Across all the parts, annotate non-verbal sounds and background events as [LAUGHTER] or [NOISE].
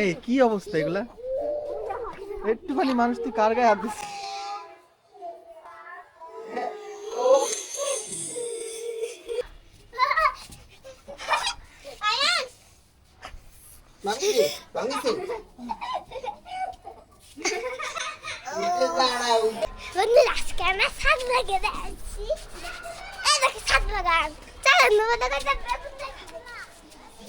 এই কি অবস্থা এগুলা? একটুখানি মানুষ তুই কার গায়ে হাত দিচ্ছিস বন্ধুরা আজকে আমরা সাত লাগে যাচ্ছি। এই দেখো সাত বাগান চলেন তোমাদের একটা বেগুন দেখাবো না।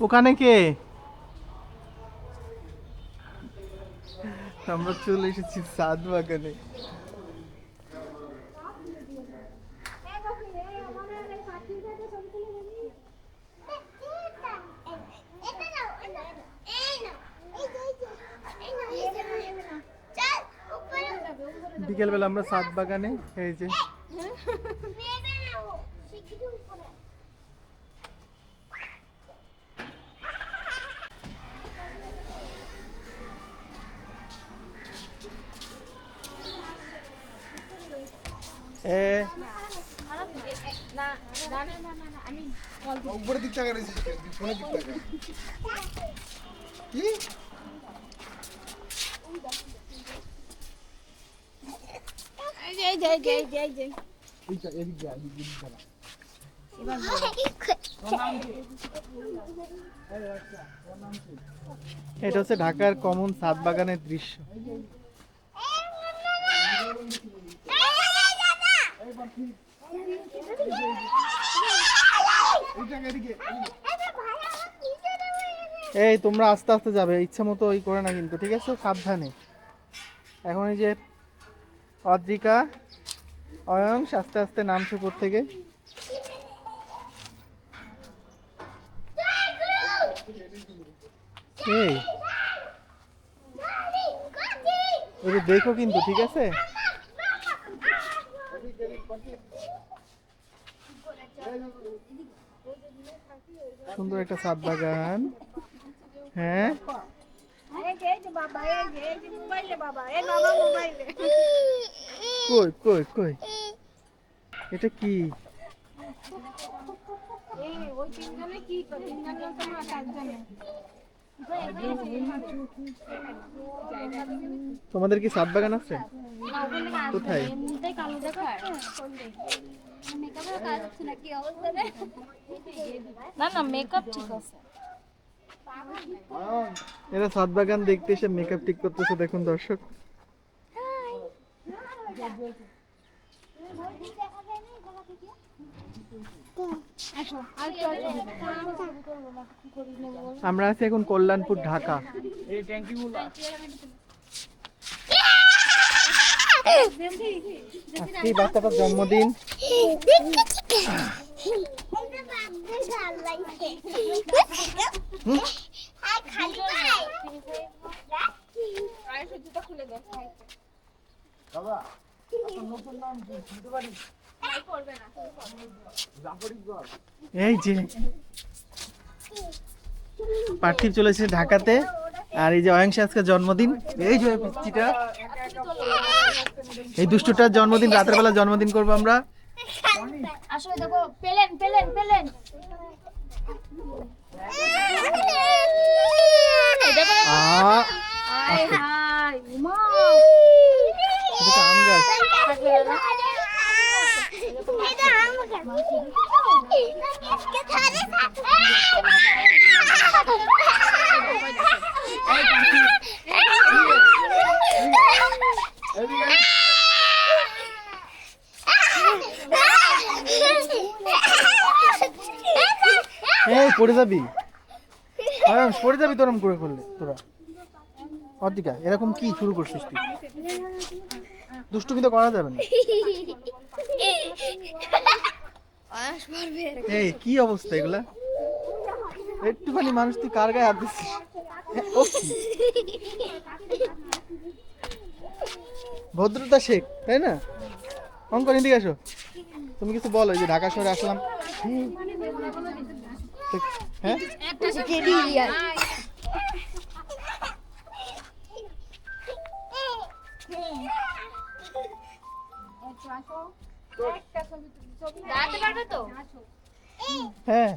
ওখানে কে? আমরা চলে এসেছি সাত বাগানে। বিকেলবেলা আমরা সাত বাগানে এই যে। [LAUGHS] দিক টাকা রয়েছে ফোনের দিক টাকা কি? এটা হচ্ছে ঢাকার কমন সাত বাগানের দৃশ্য এই তোমরা আস্তে আস্তে যাবে, ইচ্ছা মতো ওই করে না কিন্তু, ঠিক আছে? সাবধানে। এখন এই যে অদ্রিকা অয়ংশ আস্তে আস্তে নামছে উপর থেকে দেখো কিন্তু, ঠিক আছে? সুন্দর একটা সাত বাগান। হ্যাঁ? কই কই কই? এটা কি? তোমাদের কি সাত বাগান আছে? কোথায়? না না মেকআপ ঠিক আছে। এরা সাত বাগান দেখতে এসে মেকআপ ঠিক করতেছে দেখুন দর্শক। আমরা আছি এখন কল্যাণপুর ঢাকা। আজকে বাচ্চাটার জন্মদিন। বাবা নতুন নাম কি? শুনতে পারি জাফরিগঞ্জ এই যে পার্থিব চলেছে ঢাকাতে আর এই যে অয়ংশ আজকে জন্মদিন। এই যে পিচ্চিটা। এই দুষ্টুটার জন্মদিন রাতের বেলা জন্মদিন করব আমরা। আসলে দেখো পেলেন পেলেন পেলেন। আ হাই হাই উমা এটা তো আম গাছ এই পড়ে যাবি? পড়ে যাবি তোরম করে করলে তোরা। অর্তিকা এরকম কি শুরু করছিস তুই? দুষ্টুমি তো করা যাবে না। এই কি অবস্থা এগুলা? একটুখানি মানুষ তুই কার গায়ে হাত দিচ্ছিস? ভদ্রতা শেখ তাই না? অঙ্কন এদিকে আসো তুমি কিছু বলো এই যে ঢাকা শহরে আসলাম। হ্যাঁ? হ্যাঁ।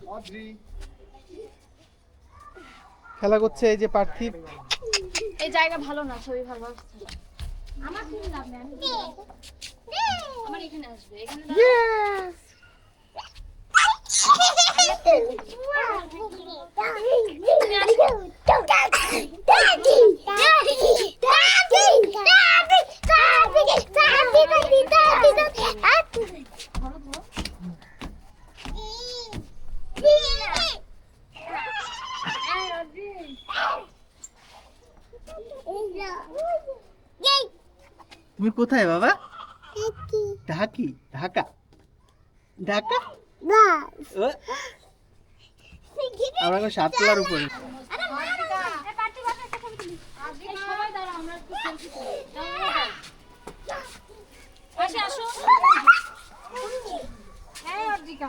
খেলা করছে এই যে পার্থিব এই জায়গা ভালো না ছবি ভালো আসছে আমার লাভ নেই আমার এখানে আসবে এখানে। তুমি কোথায় বাবা ঢাকি ঢাকা ঢাকা ও, আমরা এখন সাততলার উপরে। এই সবাই দাঁড়াও আমরা একটু সেলফি করি দাঁড়াও, দাঁড়াও। পাশে আসো হ্যাঁ অর্জিকা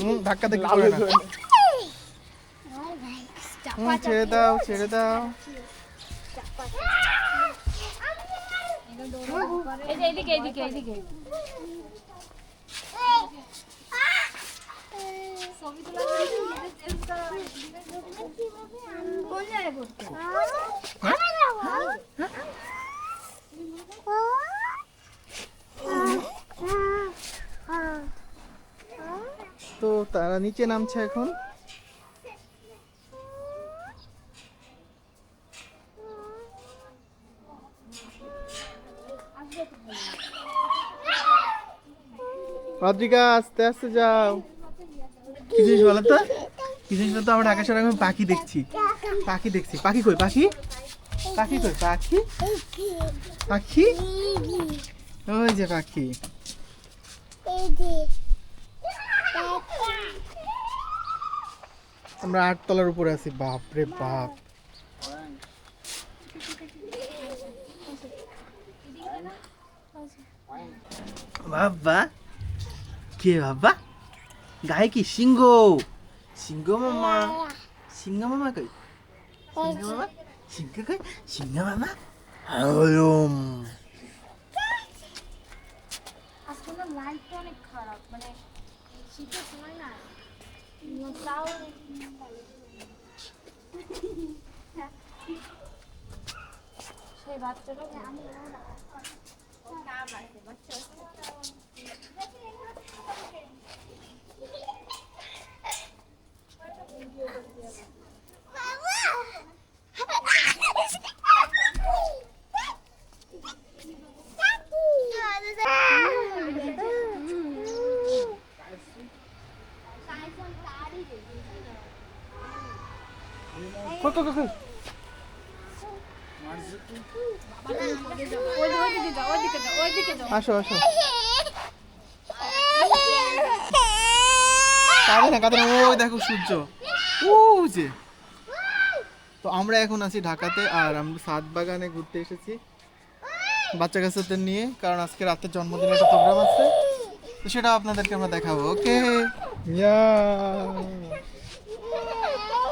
হুম ধাক্কা দেখি করে না। হুম, ছেড়ে দাও ছেড়ে দাও। এদিকে তো তারা নিচে নামছে এখন। অদ্রিকা আস্তে আস্তে যাও। কি জিনিস বলো তো? কি জিনিস বলো তো? আমরা ঢাকা এখন পাখি দেখছি। পাখি দেখছি। পাখি কই? পাখি? পাখি কই? পাখি? পাখি? ওই যে পাখি। আমরা আটতলার উপরে আছি বাপ রে বাপ। বাবা কে বাবা? গায়ে কি সিংহ? সিংহ মামা। সিংহ মামা কই? সিংহ মামা? সিংহ কই? সিংহ মামা? আলম আজকে না লাইটটা অনেক খারাপ মানে শীতের সময় না [LAUGHS] সেই বাচ্চাটা আমি কই ওইদিকে যাও আসো আসো। দেখো সূর্য। যে। তো আমরা এখন আছি ঢাকাতে, আর আমরা সাত বাগানে ঘুরতে এসেছি বাচ্চা কাচ্চাদের নিয়ে, কারণ আজকে রাতে জন্মদিনের একটা প্রোগ্রাম আছে। তো সেটা আপনাদেরকে আমরা দেখাবো, ওকে? ইয়া লুকায় পড়ছে এই যে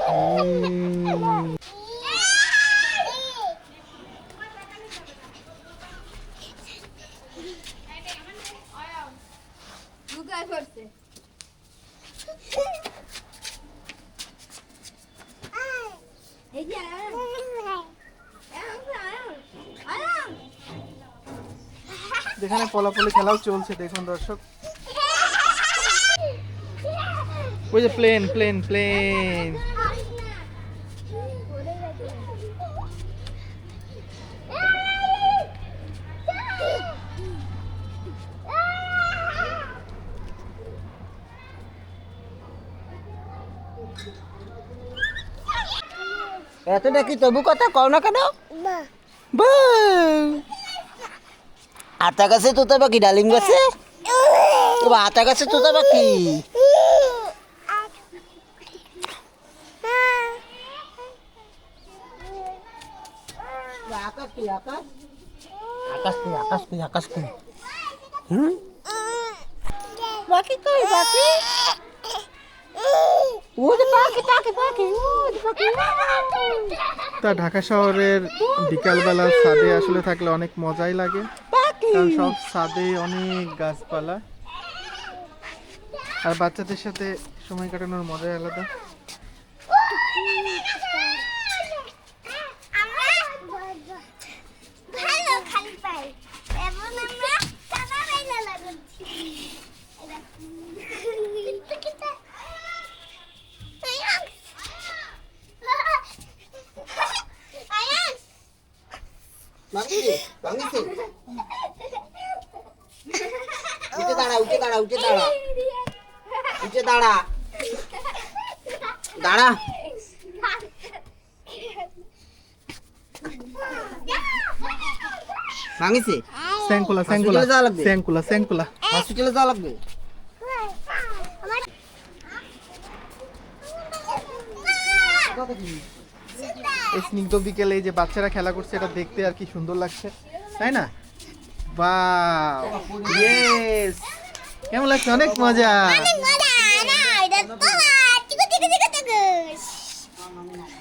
যেখানে পলাপলি খেলাও চলছে দেখুন দর্শক। [LAUGHS] ওই যে প্লেন প্লেন প্লেন এতটা কি তবু কথা কও না কেন মা বউ আতা গাছে তোতা পাখি ডালিম গাছে ও আতা গাছে তোতা পাখি আকাশ কি আকাশ আকাশ কি আকাশ কি আকাশ কি হুম পাখি কই পাখি ও যে পাখি পাখি পাখি ও যে পাখি তা ঢাকা শহরের বিকালবেলা ছাদে আসলে থাকলে অনেক মজাই লাগে। কারণ সব ছাদে অনেক গাছপালা। আর বাচ্চাদের সাথে সময় কাটানোর মজাই আলাদা ভালো খালি পাই এবং আমরা টাকা পাইলা লাগাচ্ছি আয়ান ভাঙিছে ভাঙিছে উঠে দাঁড়া উঠে দাঁড়া উঠে দাঁড়া। উঠে দাঁড়া। দাঁড়া। ভাঙিছে স্যাংকুলা স্যাংকুলা যাওয়া লাগবে? স্যাংকুলা স্যাংকুলা। হসপিটালে যাওয়া লাগবে? এই স্নিগ্ধ বিকেলে এই যে বাচ্চারা খেলা করছে এটা দেখতে আর কি সুন্দর লাগছে। তাই না? বা ইয়েস কেমন লাগছে? অনেক মজা!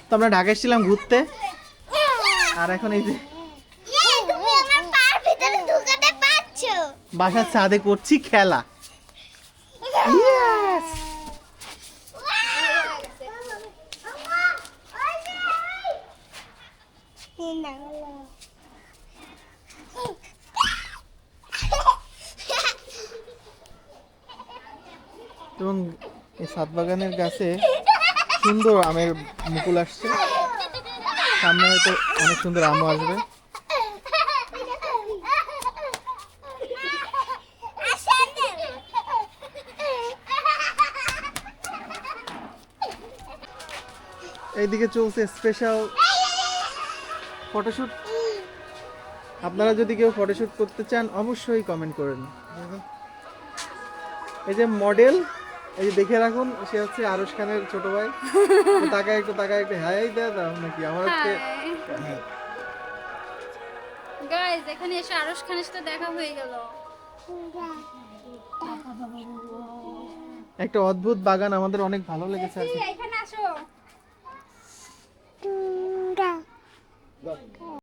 তো আমরা ঢাকায় ছিলাম ঘুরতে। আর এখন এই যে বাসার ছাদে করছি খেলা। এবং এই সাত বাগানের গাছে সুন্দর আমের মুকুল আসছে। সামনে হয়তো অনেক সুন্দর আমও আসবে। এইদিকে চলছে স্পেশাল ফটোশুট? আপনারা যদি কেউ ফটোশুট করতে চান অবশ্যই কমেন্ট করেন। এই যে মডেল এই যে দেখে রাখুন সে হচ্ছে আরশ খানের ছোট ভাই। তাকায় একটু তাকায় একটু হ্যাঁ দেয় দাও নাকি আমার হচ্ছে এখানে এসে আরশ খানের সাথে দেখা হয়ে গেল। একটা অদ্ভুত বাগান আমাদের অনেক ভালো লেগেছে আজকে এখানে আসো